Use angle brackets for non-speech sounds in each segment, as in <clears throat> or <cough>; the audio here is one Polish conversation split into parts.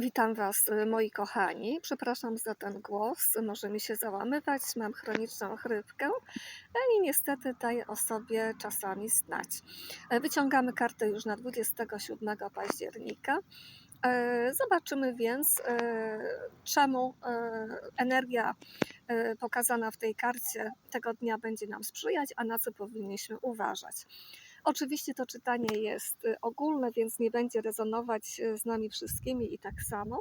Witam Was, y, moi kochani. Przepraszam za ten głos. Może mi się załamywać, mam chroniczną chrypkę i niestety daje o sobie czasami znać. E, Wyciągamy kartę już na 27 października. E, Zobaczymy więc, e, czemu energia pokazana w tej karcie tego dnia będzie nam sprzyjać, a na co powinniśmy uważać. Oczywiście to czytanie jest y, ogólne, więc nie będzie rezonować y, z nami wszystkimi i tak samo.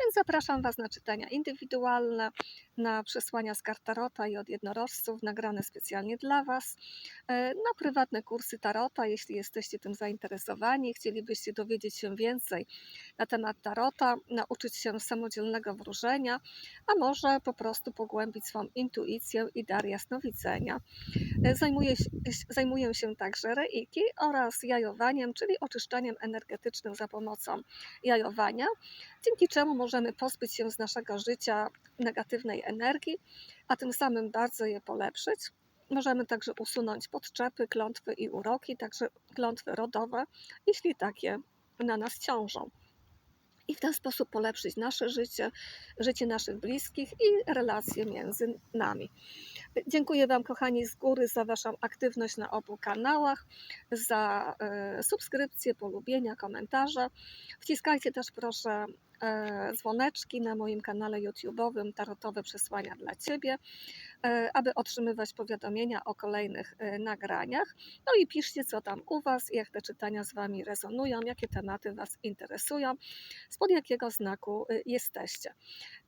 Więc zapraszam Was na czytania indywidualne, na przesłania z kart Tarota i od jednorożców, nagrane specjalnie dla Was, e, na prywatne kursy Tarota, jeśli jesteście tym zainteresowani, chcielibyście dowiedzieć się więcej na temat Tarota, nauczyć się samodzielnego wróżenia, a może po prostu pogłębić swą intuicję i dar jasnowidzenia. Zajmuję, zajmuję się także reiki oraz jajowaniem, czyli oczyszczaniem energetycznym za pomocą jajowania, dzięki czemu możemy pozbyć się z naszego życia negatywnej energii, a tym samym bardzo je polepszyć. Możemy także usunąć podczepy, klątwy i uroki, także klątwy rodowe, jeśli takie na nas ciążą. I w ten sposób polepszyć nasze życie, życie naszych bliskich i relacje między nami. Dziękuję Wam, kochani, z góry za Waszą aktywność na obu kanałach, za e, subskrypcje, polubienia, komentarze. Wciskajcie też proszę dzwoneczki na moim kanale YouTube'owym Tarotowe Przesłania dla Ciebie, e, aby otrzymywać powiadomienia o kolejnych e, nagraniach. No i piszcie, co tam u Was, jak te czytania z Wami rezonują, jakie tematy Was interesują, spod jakiego znaku e, jesteście.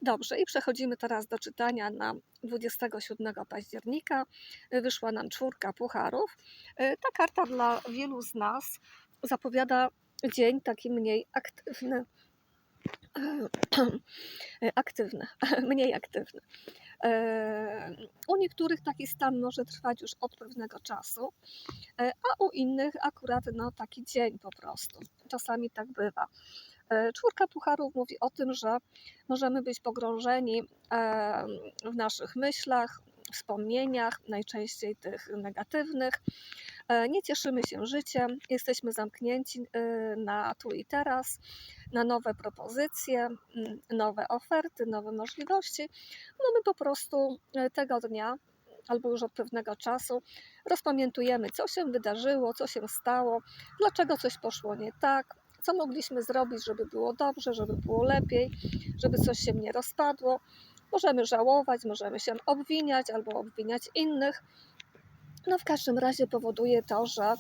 Dobrze, i przechodzimy teraz do czytania na 27 października. Wyszła nam czwórka pucharów. E, Ta karta dla wielu z nas zapowiada dzień taki mniej aktywny. E, <clears throat> Aktywny, <laughs> mniej aktywny. E, U niektórych taki stan może trwać już od pewnego czasu, e, a u innych akurat no, taki dzień po prostu. Czasami tak bywa. Czwórka pucharów mówi o tym, że możemy być pogrążeni w naszych myślach, wspomnieniach, najczęściej tych negatywnych. E, Nie cieszymy się życiem, jesteśmy zamknięci e, na tu i teraz, na nowe propozycje, mm, nowe oferty, nowe możliwości. No my po prostu e, tego dnia albo już od pewnego czasu rozpamiętujemy, co się wydarzyło, co się stało, dlaczego coś poszło nie tak, co mogliśmy zrobić, żeby było dobrze, żeby było lepiej, żeby coś się nie rozpadło. Możemy żałować, możemy się obwiniać albo obwiniać innych. No w każdym razie powoduje to, że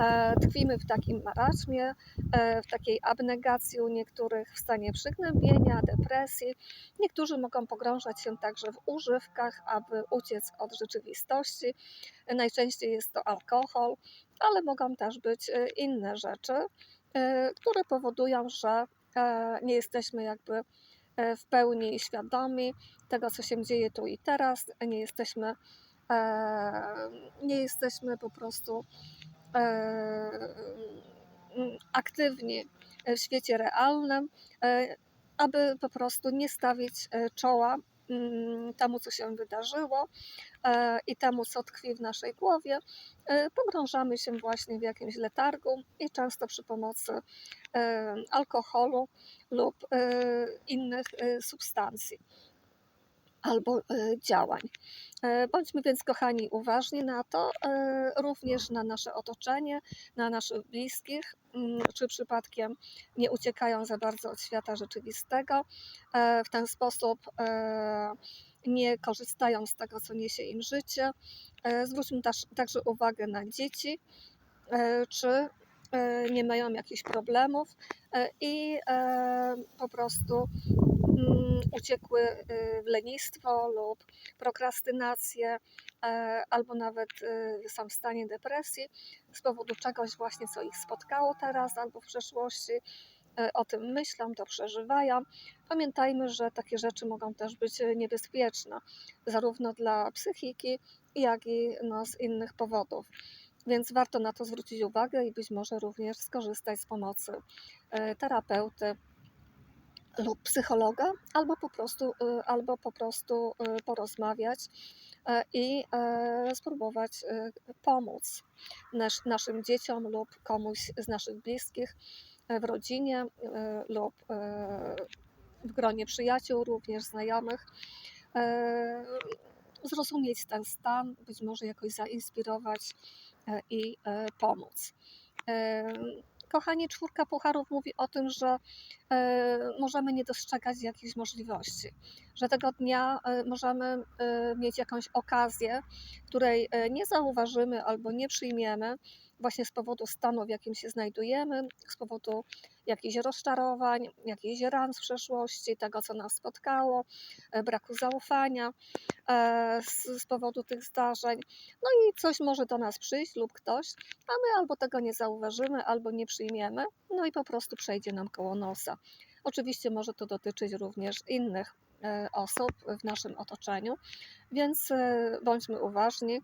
e, tkwimy w takim marazmie, e, w takiej abnegacji u niektórych, w stanie przygnębienia, depresji. Niektórzy mogą pogrążać się także w używkach, aby uciec od rzeczywistości. Najczęściej jest to alkohol, ale mogą też być e, inne rzeczy, które powodują, że nie jesteśmy jakby w pełni świadomi tego, co się dzieje tu i teraz, nie jesteśmy nie jesteśmy po prostu aktywni w świecie realnym, e, aby po prostu nie stawić e, czoła mm, temu, co się wydarzyło e, i temu, co tkwi w naszej głowie, pogrążamy się właśnie w jakimś letargu i często przy pomocy alkoholu lub innych substancji albo e, działań. E, Bądźmy więc, kochani, uważni na to, e, również na nasze otoczenie, na naszych bliskich, mm, czy przypadkiem nie uciekają za bardzo od świata rzeczywistego. W ten sposób nie korzystają z tego, co niesie im życie. Zwróćmy też, także uwagę na dzieci, czy nie mają jakichś problemów i po prostu uciekły y, w lenistwo lub prokrastynację, e, albo nawet y, w stanie depresji z powodu czegoś właśnie, co ich spotkało teraz albo w przeszłości. e, O tym myślą, to przeżywają. Pamiętajmy, że takie rzeczy mogą też być e, niebezpieczne, zarówno dla psychiki, jak i no, z innych powodów. Więc warto na to zwrócić uwagę i być może również skorzystać z pomocy terapeuty, lub psychologa, albo po prostu, y, albo po prostu y, porozmawiać e, i e, spróbować y, pomóc nasz, naszym dzieciom lub komuś z naszych bliskich e, w rodzinie lub w gronie przyjaciół, również znajomych. Zrozumieć ten stan, być może jakoś zainspirować i pomóc. E, Kochani, czwórka pucharów mówi o tym, że e, możemy nie dostrzegać jakichś możliwości, że tego dnia e, możemy e, mieć jakąś okazję, której nie zauważymy albo nie przyjmiemy, właśnie z powodu stanu, w jakim się znajdujemy, z powodu jakichś rozczarowań, jakichś ran z przeszłości, tego, co nas spotkało, e, braku zaufania e, z, powodu tych zdarzeń. No i coś może do nas przyjść lub ktoś, a my albo tego nie zauważymy, albo nie przyjmiemy, no i po prostu przejdzie nam koło nosa. Oczywiście może to dotyczyć również innych e, osób w naszym otoczeniu, więc bądźmy uważni,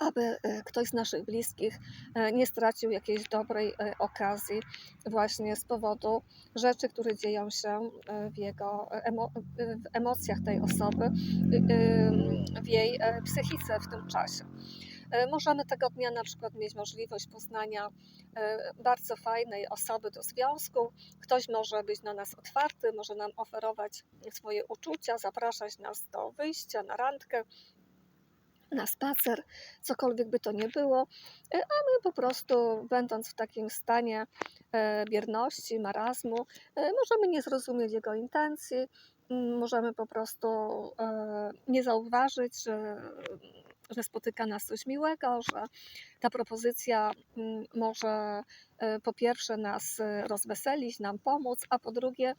aby e, ktoś z naszych bliskich e, nie stracił jakiejś dobrej e, okazji właśnie z powodu rzeczy, które dzieją się w jego emo- w emocjach tej osoby, w jej psychice w tym czasie. Możemy tego dnia na przykład mieć możliwość poznania bardzo fajnej osoby do związku. Ktoś może być na nas otwarty, może nam oferować swoje uczucia, zapraszać nas do wyjścia na randkę, na spacer, cokolwiek by to nie było, e, a my po prostu, będąc w takim stanie e, bierności, marazmu, e, możemy nie zrozumieć jego intencji, możemy po prostu nie zauważyć, że, że spotyka nas coś miłego, że ta propozycja m, może e, po pierwsze nas e, rozweselić, nam pomóc, a po drugie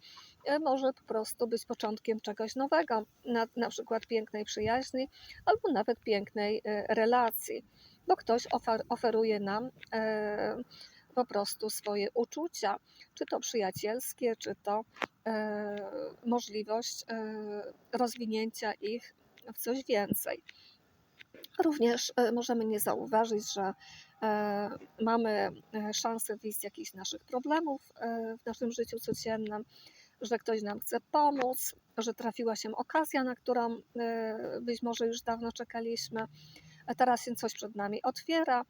e, może po prostu być początkiem czegoś nowego, na, na przykład pięknej przyjaźni albo nawet pięknej relacji, bo ktoś ofer, oferuje nam po prostu swoje uczucia, czy to przyjacielskie, czy to możliwość rozwinięcia ich w coś więcej. Również e, możemy nie zauważyć, że e, mamy e, szansę wyjść z jakichś naszych problemów w naszym życiu codziennym, że ktoś nam chce pomóc, że trafiła się okazja, na którą być może już dawno czekaliśmy. Teraz się coś przed nami otwiera,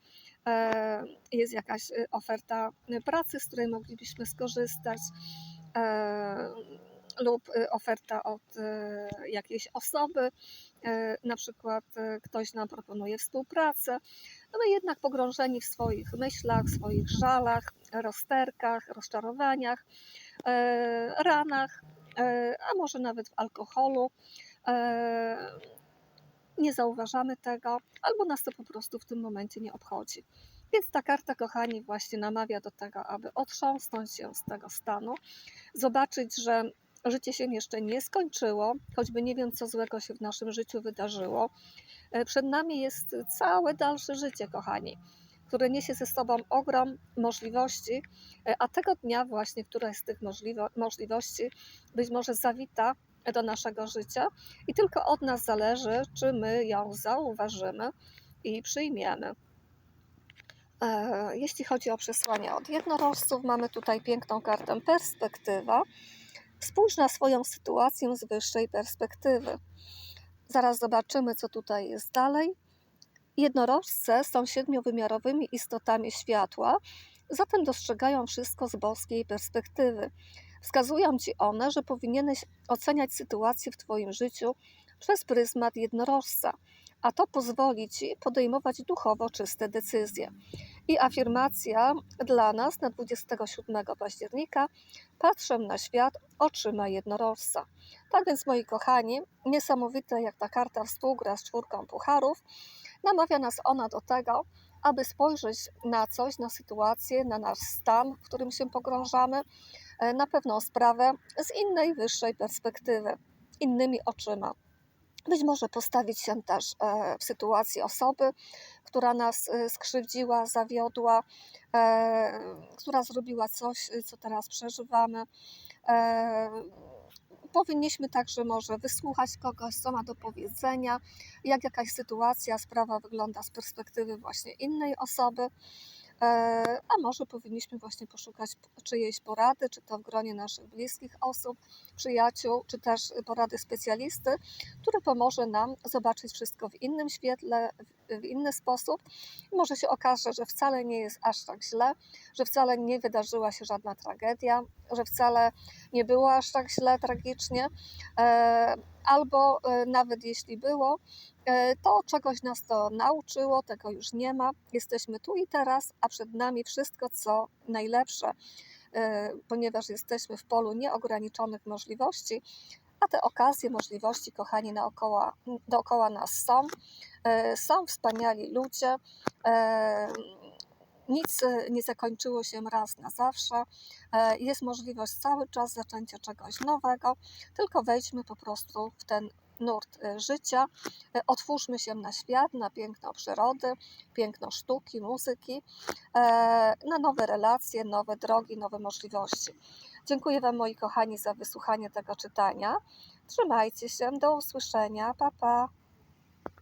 jest jakaś oferta pracy, z której moglibyśmy skorzystać, lub e, oferta od e, jakiejś osoby, e, na przykład ktoś nam proponuje współpracę. No my jednak pogrążeni w swoich myślach, swoich żalach, rozterkach, rozczarowaniach, ranach, a może nawet w alkoholu. Nie zauważamy tego, albo nas to po prostu w tym momencie nie obchodzi. Więc ta karta, kochani, właśnie namawia do tego, aby otrząsnąć się z tego stanu, zobaczyć, że życie się jeszcze nie skończyło, choćby nie wiem, co złego się w naszym życiu wydarzyło. E, Przed nami jest całe dalsze życie, kochani, które niesie ze sobą ogrom możliwości, e, a tego dnia właśnie któraś z tych możliwo- możliwości być może zawita do naszego życia i tylko od nas zależy, czy my ją zauważymy i przyjmiemy. E, Jeśli chodzi o przesłanie od jednorożców, mamy tutaj piękną kartę perspektywa. Spójrz na swoją sytuację z wyższej perspektywy. Zaraz zobaczymy, co tutaj jest dalej. Jednorożce są siedmiowymiarowymi istotami światła, zatem dostrzegają wszystko z boskiej perspektywy. Wskazują ci one, że powinieneś oceniać sytuację w Twoim życiu przez pryzmat jednorożca, a to pozwoli Ci podejmować duchowo czyste decyzje. I afirmacja dla nas na 27 października patrzę na świat oczyma jednorożca. Tak więc, moi kochani, niesamowite jak ta karta współgra z czwórką pucharów, namawia nas ona do tego, aby spojrzeć na coś, na sytuację, na nasz stan, w którym się pogrążamy, e, na pewną sprawę z innej, wyższej perspektywy, innymi oczyma. Być może postawić się też w sytuacji osoby, która nas e, skrzywdziła, zawiodła, e, która zrobiła coś, e, co teraz przeżywamy. Powinniśmy także może wysłuchać kogoś, co ma do powiedzenia, jak jakaś sytuacja, sprawa wygląda z perspektywy właśnie innej osoby. E, A może powinniśmy właśnie poszukać czyjejś porady, czy to w gronie naszych bliskich osób, przyjaciół, czy też porady specjalisty, który pomoże nam zobaczyć wszystko w innym świetle, w inny sposób. Może się okaże, że wcale nie jest aż tak źle, że wcale nie wydarzyła się żadna tragedia, że wcale nie było aż tak źle tragicznie, e, albo e, nawet jeśli było, e, to czegoś nas to nauczyło, tego już nie ma. Jesteśmy tu i teraz, a przed nami wszystko, co najlepsze, ponieważ jesteśmy w polu nieograniczonych możliwości, a te okazje, możliwości, kochani, naokoło, dookoła nas są. E, Są wspaniali ludzie. e, Nic e, nie zakończyło się raz na zawsze. Jest możliwość cały czas zaczęcia czegoś nowego, tylko wejdźmy po prostu w ten nurt życia. Otwórzmy się na świat, na piękno przyrody, piękno sztuki, muzyki, na nowe relacje, nowe drogi, nowe możliwości. Dziękuję Wam, moi kochani, za wysłuchanie tego czytania. Trzymajcie się, do usłyszenia, pa pa.